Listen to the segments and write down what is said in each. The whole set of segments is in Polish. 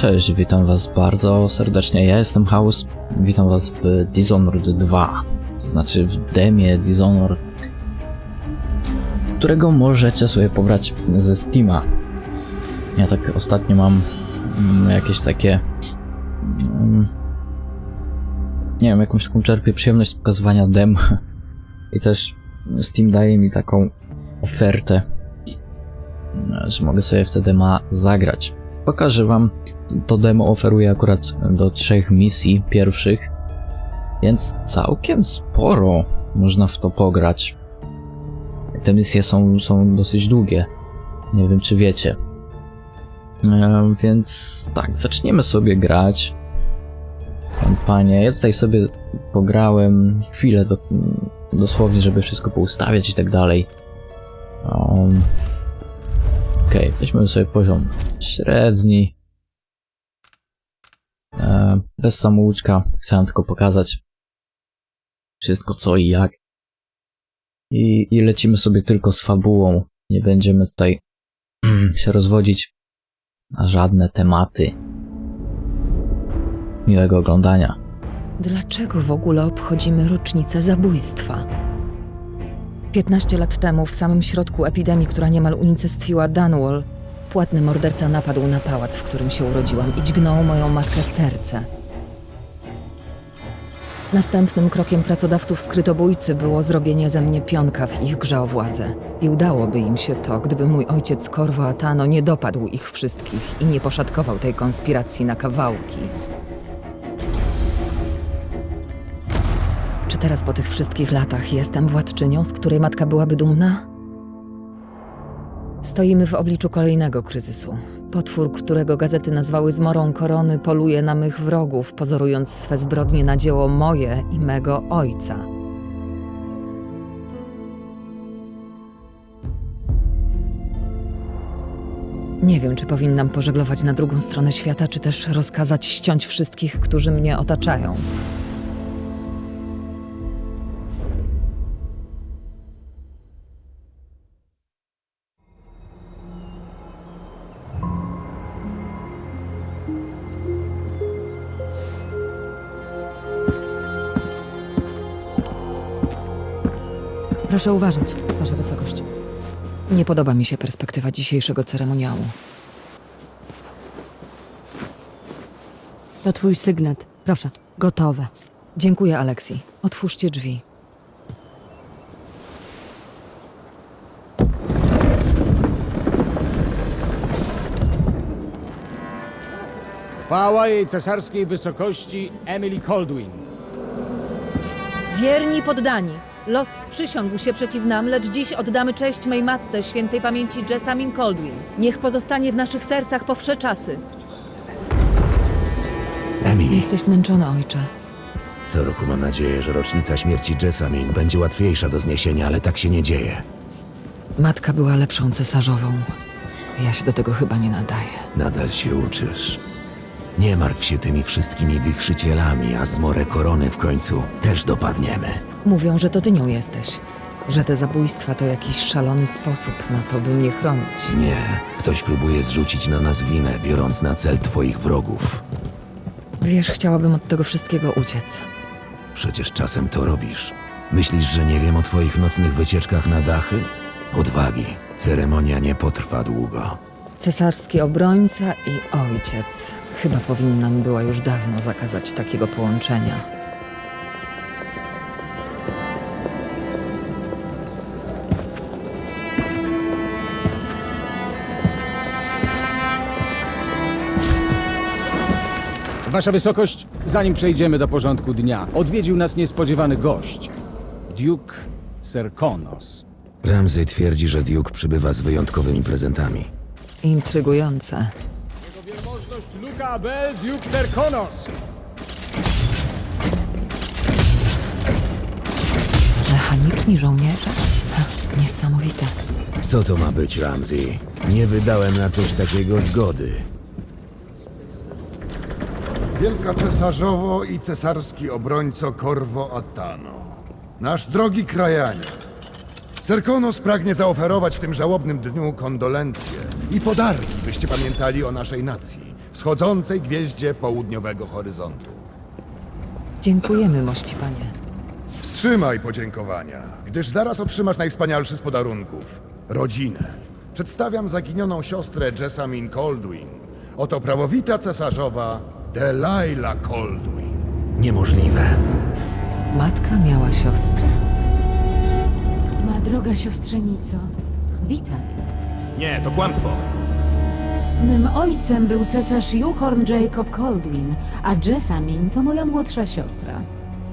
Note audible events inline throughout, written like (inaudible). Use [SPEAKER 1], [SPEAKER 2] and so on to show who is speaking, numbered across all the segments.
[SPEAKER 1] Cześć, witam was bardzo serdecznie. Ja jestem House. Witam was w Dishonored 2. To znaczy w demie Dishonored, którego możecie sobie pobrać ze Steama. Ja tak ostatnio mam mm, jakieś takie. mm, nie wiem, jakąś taką czerpię przyjemność pokazywania dem. (laughs) I też Steam daje mi taką ofertę, że mogę sobie w te dema zagrać. Pokażę wam to demo oferuje akurat do trzech misji pierwszych, więc całkiem sporo można w to pograć. Te misje są, są dosyć długie. Nie wiem, czy wiecie. E, więc tak, zaczniemy sobie grać. Kampanię. Ja tutaj sobie pograłem chwilę, do, dosłownie, żeby wszystko poustawiać i tak dalej. Um, Okej, weźmy sobie poziom średni. E, bez samouczka. Chciałem tylko pokazać wszystko co i jak. I, I lecimy sobie tylko z fabułą. Nie będziemy tutaj (clears throat) się rozwodzić na żadne tematy. Miłego oglądania.
[SPEAKER 2] Dlaczego w ogóle obchodzimy rocznicę zabójstwa? 15 lat temu, w samym środku epidemii, która niemal unicestwiła Dunwall, płatny morderca napadł na pałac, w którym się urodziłam i dźgnął moją matkę w serce. Następnym krokiem pracodawców skrytobójcy było zrobienie ze mnie pionka w ich grze o władzę. I udałoby im się to, gdyby mój ojciec Corvo Atano nie dopadł ich wszystkich i nie poszatkował tej konspiracji na kawałki. Czy teraz po tych wszystkich latach jestem władczynią, z której matka byłaby dumna? Stoimy w obliczu kolejnego kryzysu. Potwór, którego gazety nazwały zmorą korony, poluje na mych wrogów, pozorując swe zbrodnie na dzieło moje i mego ojca. Nie wiem, czy powinnam pożeglować na drugą stronę świata, czy też rozkazać ściąć wszystkich, którzy mnie otaczają.
[SPEAKER 3] Proszę uważać, Wasza Wysokość.
[SPEAKER 2] Nie podoba mi się perspektywa dzisiejszego ceremoniału.
[SPEAKER 3] To Twój sygnet. Proszę, gotowe.
[SPEAKER 2] Dziękuję, Aleksi. Otwórzcie drzwi.
[SPEAKER 4] Chwała jej cesarskiej wysokości Emily Coldwin.
[SPEAKER 5] Wierni poddani, los sprzysiągł się przeciw nam, lecz dziś oddamy cześć mej matce, świętej pamięci Jessamine Coldwin. Niech pozostanie w naszych sercach po wsze czasy.
[SPEAKER 6] Emily,
[SPEAKER 2] Jesteś zmęczona, ojcze.
[SPEAKER 6] co roku mam nadzieję, że rocznica śmierci Jessamine będzie łatwiejsza do zniesienia, ale tak się nie dzieje.
[SPEAKER 2] Matka była lepszą cesarzową. Ja się do tego chyba nie nadaję.
[SPEAKER 6] Nadal się uczysz. Nie martw się tymi wszystkimi wichrzycielami, a zmorę korony w końcu też dopadniemy.
[SPEAKER 2] Mówią, że to ty nią jesteś. Że te zabójstwa to jakiś szalony sposób na to, by mnie chronić.
[SPEAKER 6] Nie, ktoś próbuje zrzucić na nas winę, biorąc na cel twoich wrogów.
[SPEAKER 2] Wiesz, chciałabym od tego wszystkiego uciec.
[SPEAKER 6] Przecież czasem to robisz. Myślisz, że nie wiem o twoich nocnych wycieczkach na dachy? Odwagi. Ceremonia nie potrwa długo.
[SPEAKER 2] Cesarski obrońca i ojciec. Chyba powinnam była już dawno zakazać takiego połączenia.
[SPEAKER 4] Wasza wysokość, zanim przejdziemy do porządku dnia, odwiedził nas niespodziewany gość. Duke Serkonos.
[SPEAKER 6] Ramsey twierdzi, że Duke przybywa z wyjątkowymi prezentami.
[SPEAKER 2] Intrygujące.
[SPEAKER 4] Wielmożność Luca Abel Duke Serkonos.
[SPEAKER 2] Mechaniczni żołnierze? Ha, Niesamowite.
[SPEAKER 6] Co to ma być, Ramsey? Nie wydałem na coś takiego zgody.
[SPEAKER 7] Wielka cesarzowo i cesarski obrońco Corvo Attano. Nasz drogi krajanie. Serkonos pragnie zaoferować w tym żałobnym dniu kondolencje i podarki, byście pamiętali o naszej nacji. Wschodzącej gwieździe południowego horyzontu.
[SPEAKER 2] Dziękujemy, mości panie.
[SPEAKER 7] Wstrzymaj podziękowania, gdyż zaraz otrzymasz najwspanialszy z podarunków rodzinę. Przedstawiam zaginioną siostrę Jessamine Coldwin. Oto prawowita cesarzowa Delilah Coldwin.
[SPEAKER 6] Niemożliwe.
[SPEAKER 2] Matka miała siostrę?
[SPEAKER 8] Ma droga siostrzenico, witaj.
[SPEAKER 6] Nie, to kłamstwo.
[SPEAKER 8] Mym ojcem był cesarz Juhorn Jacob Coldwin, a Jessamine to moja młodsza siostra.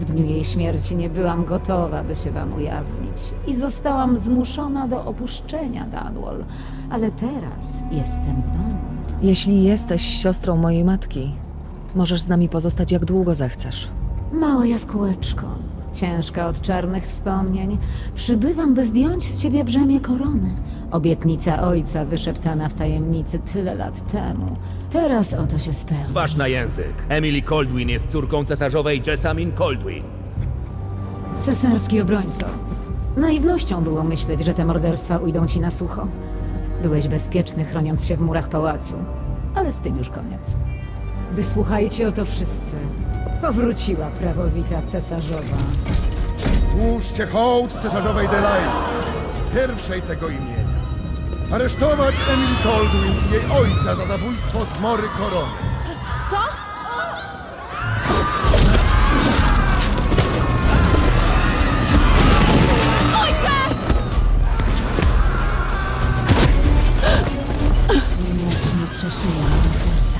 [SPEAKER 8] W dniu jej śmierci nie byłam gotowa, by się wam ujawnić i zostałam zmuszona do opuszczenia Dunwall, ale teraz jestem w domu.
[SPEAKER 2] Jeśli jesteś siostrą mojej matki, możesz z nami pozostać jak długo zechcesz.
[SPEAKER 8] Mała jaskółeczko, ciężka od czarnych wspomnień, przybywam, by zdjąć z ciebie brzemię korony. Obietnica ojca wyszeptana w tajemnicy tyle lat temu. Teraz oto się spełnia.
[SPEAKER 9] Zważ na język. Emily Coldwin jest córką cesarzowej Jessamine Coldwin.
[SPEAKER 8] Cesarski obrońco. Naiwnością było myśleć, że te morderstwa ujdą ci na sucho. Byłeś bezpieczny, chroniąc się w murach pałacu. Ale z tym już koniec. Wysłuchajcie o to wszyscy. Powróciła prawowita cesarzowa.
[SPEAKER 7] Złóżcie hołd cesarzowej Delilah, pierwszej tego imienia. Aresztować Emily Coldwin i jej ojca za zabójstwo Zmory Korony.
[SPEAKER 8] Nie przeszyła do serca.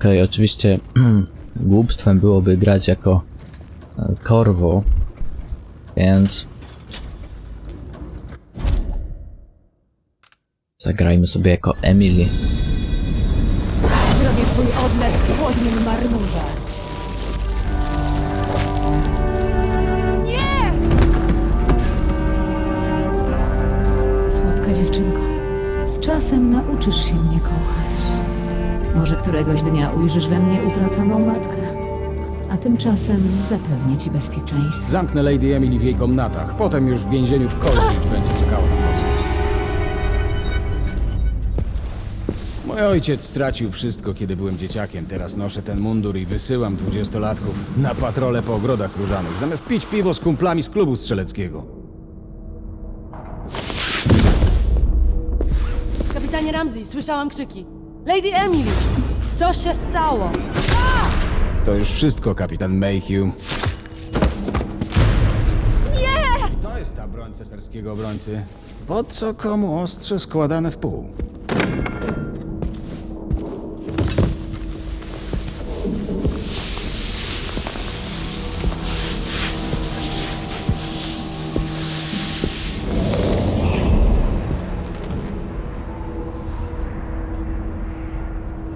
[SPEAKER 1] Okej, oczywiście (clears throat) głupstwem byłoby grać jako e, Corvo, więc zagrajmy sobie jako Emily.
[SPEAKER 8] Zrobię twój odlech w chłodnym marmurze. Nie! Słodka dziewczynko, z czasem nauczysz się mnie kochać. Może któregoś dnia ujrzysz we mnie utraconą matkę, a tymczasem zapewnię ci bezpieczeństwo.
[SPEAKER 4] Zamknę Lady Emily w jej komnatach. Potem już w więzieniu w Coldridge będzie czekała na proces. Mój ojciec stracił wszystko, kiedy byłem dzieciakiem. Teraz noszę ten mundur i wysyłam dwudziestolatków na patrole po ogrodach różanych, zamiast pić piwo z kumplami z klubu strzeleckiego.
[SPEAKER 10] Kapitanie Ramsey, słyszałam krzyki. Lady Emily! Co się stało?
[SPEAKER 4] To już wszystko, kapitan Mayhew. Nie! To jest ta broń cesarskiego obrońcy. Po co komu ostrze składane w pół?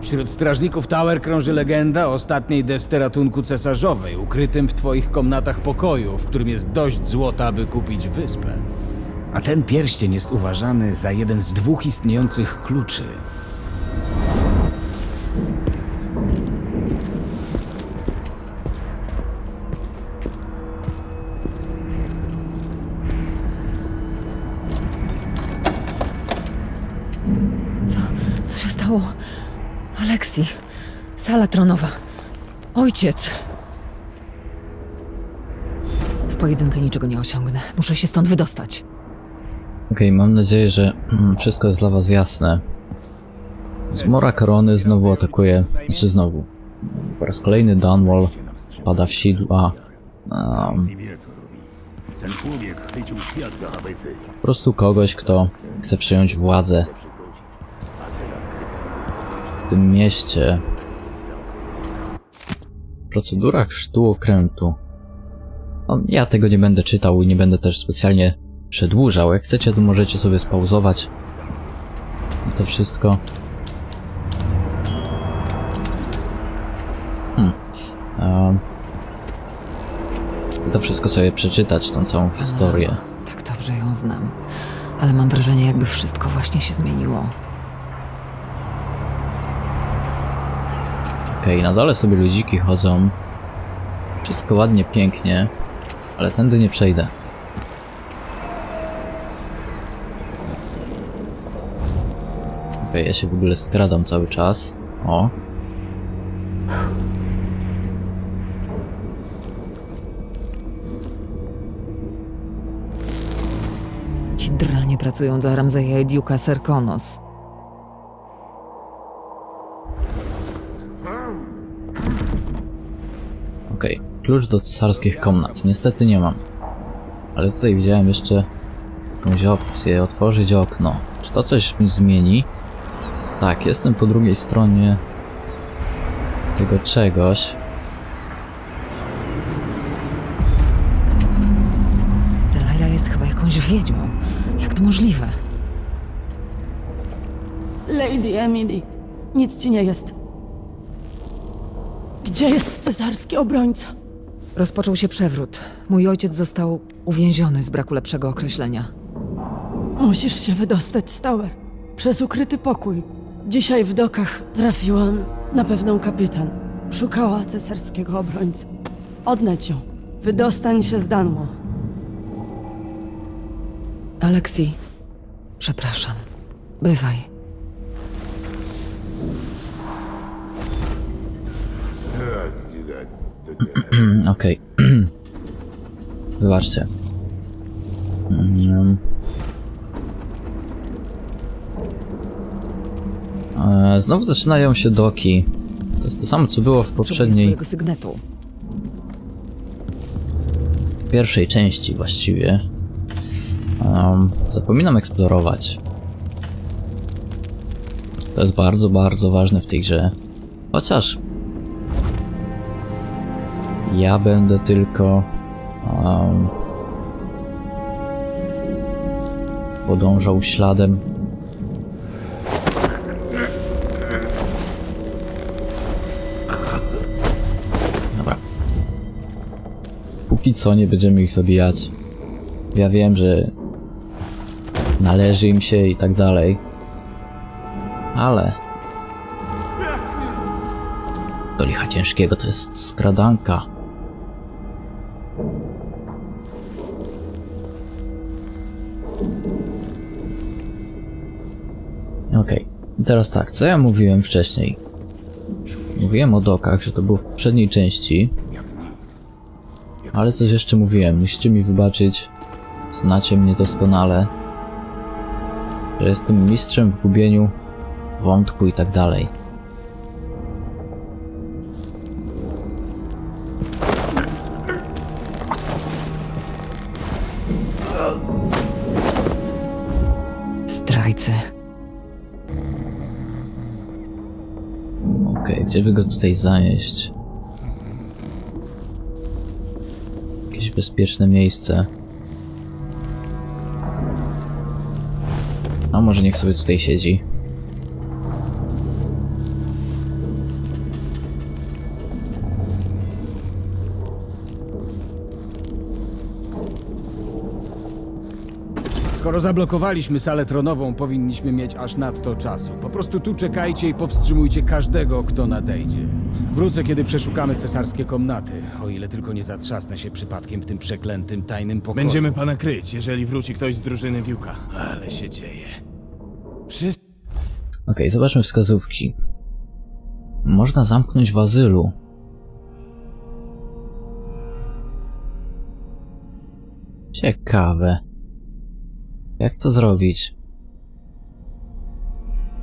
[SPEAKER 4] Wśród strażników Tower krąży legenda o ostatniej desce ratunku cesarzowej, ukrytym w twoich komnatach pokoju, w którym jest dość złota, by kupić wyspę. A ten pierścień jest uważany za jeden z dwóch istniejących kluczy.
[SPEAKER 2] Aleksi. Sala tronowa. Ojciec. W pojedynkę niczego nie osiągnę. Muszę się stąd wydostać.
[SPEAKER 1] Okej, mam nadzieję, że mm, wszystko jest dla was jasne. Zmora korony znowu atakuje, znaczy znowu. Po raz kolejny Dunwall pada w sidła. Um, po prostu kogoś, kto chce przejąć władzę w tym mieście. W procedurach sztu okrętu. No, ja tego nie będę czytał i nie będę też specjalnie przedłużał. Jak chcecie, to możecie sobie spauzować. I to wszystko. Hmm. Um. to wszystko sobie przeczytać, tą całą historię.
[SPEAKER 2] Tak dobrze ją znam. Ale mam wrażenie, jakby wszystko właśnie się zmieniło.
[SPEAKER 1] Okej, na dole sobie ludziki chodzą. Wszystko ładnie, pięknie, ale tędy nie przejdę. Okej, ja się w ogóle skradam cały czas. O.
[SPEAKER 2] Ci dranie pracują dla Ramzeja i Duke'a Serkonos.
[SPEAKER 1] Okej, klucz do cesarskich komnat. Niestety nie mam. Ale tutaj widziałem jeszcze jakąś opcję. Otworzyć okno. Czy to coś mi zmieni? Tak, jestem po drugiej stronie tego czegoś.
[SPEAKER 2] Delilah jest chyba jakąś wiedźmą. Jak to możliwe?
[SPEAKER 10] Lady Emily, nic ci nie jest. Gdzie jest cesarski obrońca?
[SPEAKER 2] Rozpoczął się przewrót. Mój ojciec został uwięziony z braku lepszego określenia.
[SPEAKER 10] Musisz się wydostać z Tower. Przez ukryty pokój. Dzisiaj w dokach trafiłam na pewną kapitan. Szukała cesarskiego obrońcy. Odnać ją. Wydostań się z Danmo.
[SPEAKER 2] Aleksi, przepraszam. Bywaj. (clears throat)
[SPEAKER 1] Okej. (clears throat) Wybaczcie. Mm. E, Znowu zaczynają się doki. To jest to samo, co było w poprzedniej,
[SPEAKER 2] sygnetu.
[SPEAKER 1] w pierwszej części właściwie. Um, zapominam eksplorować. To jest bardzo, bardzo ważne w tej grze. Chociaż ja będę tylko um, podążał śladem. Dobra. Póki co nie będziemy ich zabijać. Ja wiem, że należy im się i tak dalej. Ale do licha ciężkiego to jest skradanka. Okej, i teraz tak, co ja mówiłem wcześniej? Mówiłem o dokach, że to było w poprzedniej części. Ale coś jeszcze mówiłem, musicie mi wybaczyć. Znacie mnie doskonale. Że jestem mistrzem w gubieniu wątku i tak dalej. Okej, gdzie by go tutaj zanieść? Jakieś bezpieczne miejsce. A może niech sobie tutaj siedzi.
[SPEAKER 4] Skoro zablokowaliśmy salę tronową, powinniśmy mieć aż nadto czasu. Po prostu tu czekajcie i powstrzymujcie każdego, kto nadejdzie. Wrócę, kiedy przeszukamy cesarskie komnaty, o ile tylko nie zatrzasnę się przypadkiem w tym przeklętym tajnym pokoju.
[SPEAKER 9] Będziemy pana kryć, jeżeli wróci ktoś z drużyny Wiuka. Ale się dzieje. Wszyscy...
[SPEAKER 1] Okej, zobaczmy wskazówki. Można zamknąć w azylu. Ciekawe. Jak to zrobić?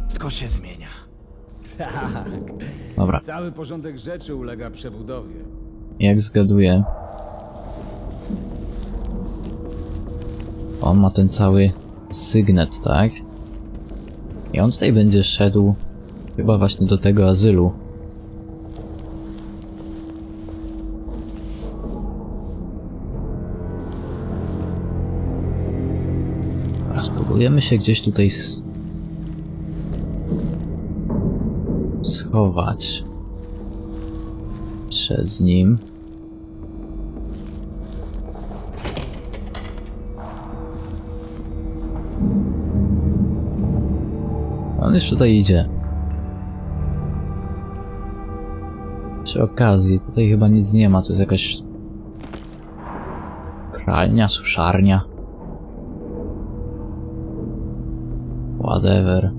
[SPEAKER 9] Wszystko się zmienia.
[SPEAKER 1] Dobra,
[SPEAKER 4] Cały porządek rzeczy ulega przebudowie.
[SPEAKER 1] jak zgaduję. On ma ten cały sygnet, tak? I on tutaj będzie szedł chyba właśnie do tego azylu. Dobra, spróbujemy się gdzieś tutaj schować przed nim. On już tutaj idzie. Przy okazji, tutaj chyba nic nie ma, to jest jakaś pralnia, suszarnia. Whatever.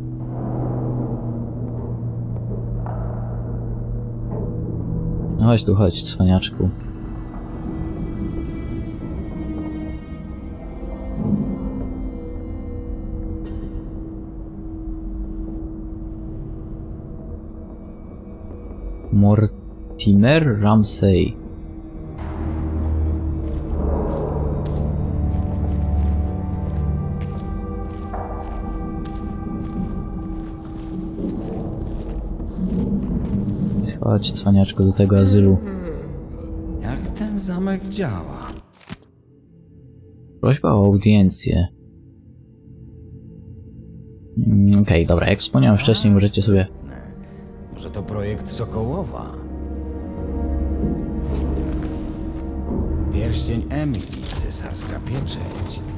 [SPEAKER 1] No chodź tu, chodź, cwaniaczku. Mortimer Ramsey. Chodź, cwaniaczku, do tego azylu.
[SPEAKER 4] Jak ten zamek działa?
[SPEAKER 1] Prośba o audiencję. Mm, Okej, dobra, jak wspomniałem wcześniej, możecie sobie...
[SPEAKER 4] Może to projekt Sokołowa? Pierścień Emilii, cesarska pieczęć.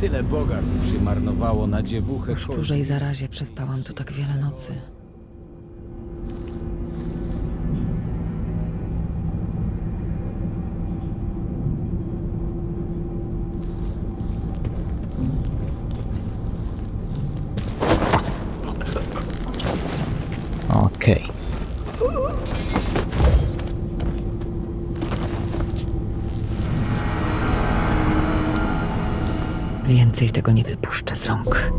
[SPEAKER 4] Tyle bogactw się marnowało na dziewuchę.
[SPEAKER 2] W szczurze i zarazie przespałam tu tak wiele nocy. Więcej tego nie wypuszczę z rąk.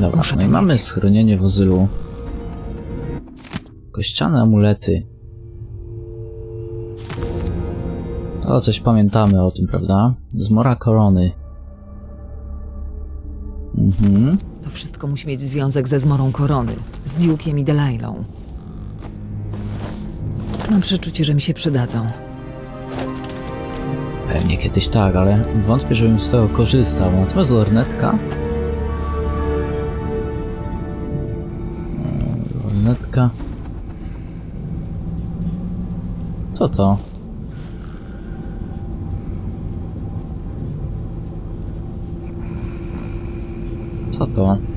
[SPEAKER 1] Dobra,
[SPEAKER 2] Muszę
[SPEAKER 1] no i mamy
[SPEAKER 2] mieć.
[SPEAKER 1] schronienie w azylu. Kościane amulety. O, coś pamiętamy o tym, prawda? Zmora korony. Mhm.
[SPEAKER 2] To wszystko musi mieć związek ze zmorą korony, z Duke'iem i Delailą. Mam przeczucie, że mi się przydadzą.
[SPEAKER 1] Pewnie kiedyś tak, ale wątpię, żebym z tego korzystał. Natomiast lornetka... Lornetka... Co to? Co to?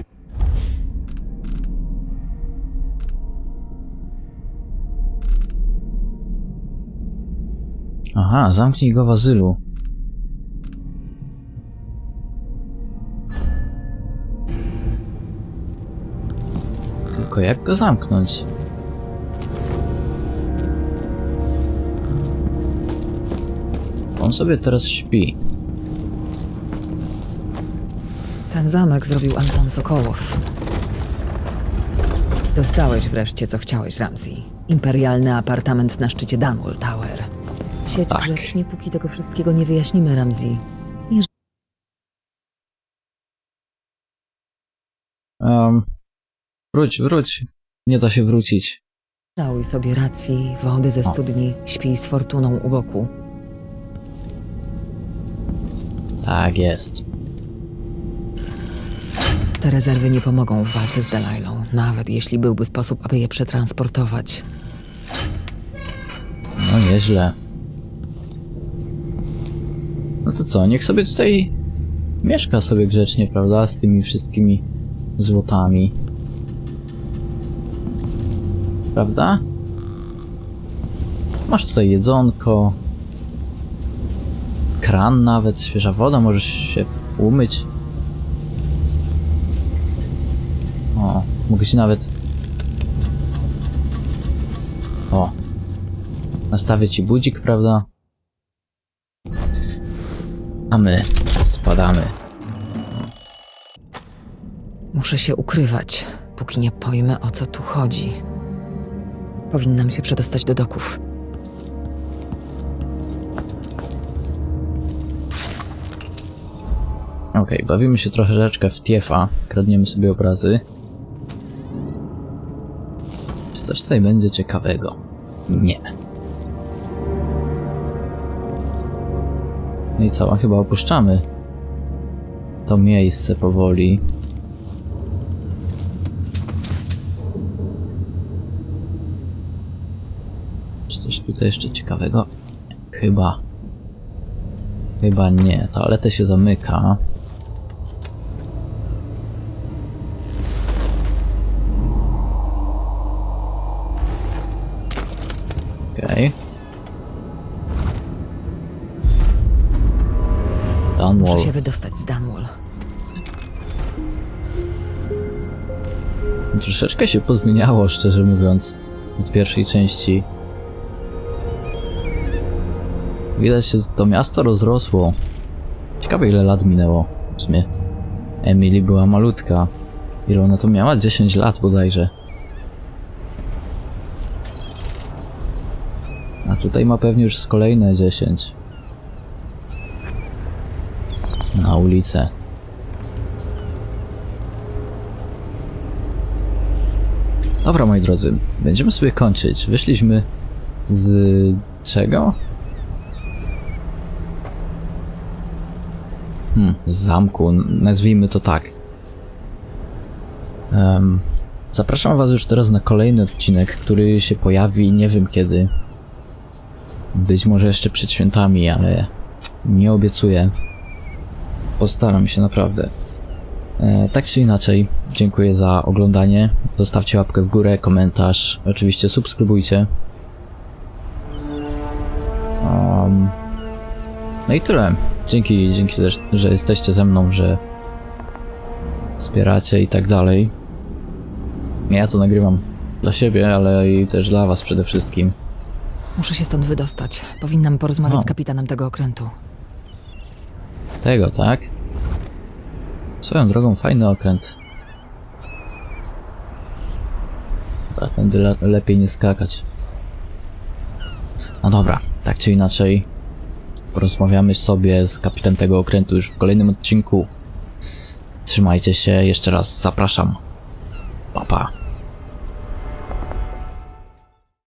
[SPEAKER 1] Aha, zamknij go w azylu. Tylko jak go zamknąć? On sobie teraz śpi.
[SPEAKER 2] Ten zamek zrobił Anton Sokołow. Dostałeś wreszcie, co chciałeś, Ramsey. Imperialny apartament na szczycie Dunwall Tower. Siedź
[SPEAKER 1] Tak.
[SPEAKER 2] grzecznie, póki tego wszystkiego nie wyjaśnimy, Ramsey.
[SPEAKER 1] Um, wróć, wróć. Nie da się wrócić.
[SPEAKER 2] Żałuj sobie racji, wody ze
[SPEAKER 1] O.
[SPEAKER 2] studni, śpij z fortuną u boku.
[SPEAKER 1] Tak jest.
[SPEAKER 2] Te rezerwy nie pomogą w walce z Delailą, nawet jeśli byłby sposób, aby je przetransportować.
[SPEAKER 1] No nieźle. No to co, niech sobie tutaj mieszka sobie grzecznie, prawda? Z tymi wszystkimi złotami. Prawda? Masz tutaj jedzonko. Kran nawet, świeża woda, możesz się umyć. O, mogę ci nawet... O, Nastawię ci budzik, prawda? A my spadamy.
[SPEAKER 2] Muszę się ukrywać, póki nie pojmę, o co tu chodzi. Powinnam się przedostać do doków.
[SPEAKER 1] Okej, bawimy się troszeczkę w tiefa. Kradniemy sobie obrazy. Czy coś tutaj będzie ciekawego? Nie. I co, chyba opuszczamy to miejsce powoli. Czy coś tutaj jeszcze ciekawego? Chyba. Chyba nie. Toaletę się zamyka. Dunwall.
[SPEAKER 2] Muszę się wydostać z Dunwall.
[SPEAKER 1] Troszeczkę się pozmieniało, szczerze mówiąc, od pierwszej części. Widać, że to miasto rozrosło. Ciekawe, ile lat minęło. W sumie Emily była malutka. Ile ona to miała? 10 lat bodajże. A tutaj ma pewnie już z kolejne 10. Na ulicę. Dobra, moi drodzy, będziemy sobie kończyć. Wyszliśmy z czego? Hmm, z zamku, nazwijmy to tak. Em, zapraszam Was już teraz na kolejny odcinek, który się pojawi nie wiem kiedy. Być może jeszcze przed świętami, ale nie obiecuję. Postaram się naprawdę. E, tak czy inaczej, dziękuję za oglądanie. Zostawcie łapkę w górę, komentarz, oczywiście subskrybujcie. Um, no i tyle. Dzięki, dzięki, też, że jesteście ze mną, że wspieracie i tak dalej. Ja to nagrywam dla siebie, ale i też dla was przede wszystkim.
[SPEAKER 2] Muszę się stąd wydostać. Powinnam porozmawiać
[SPEAKER 1] O.
[SPEAKER 2] z kapitanem tego okrętu.
[SPEAKER 1] Tego, tak? Swoją drogą fajny okręt. Chyba tędy le lepiej nie skakać. No dobra, tak czy inaczej porozmawiamy sobie z kapitanem tego okrętu już w kolejnym odcinku. Trzymajcie się, jeszcze raz zapraszam. Pa, pa.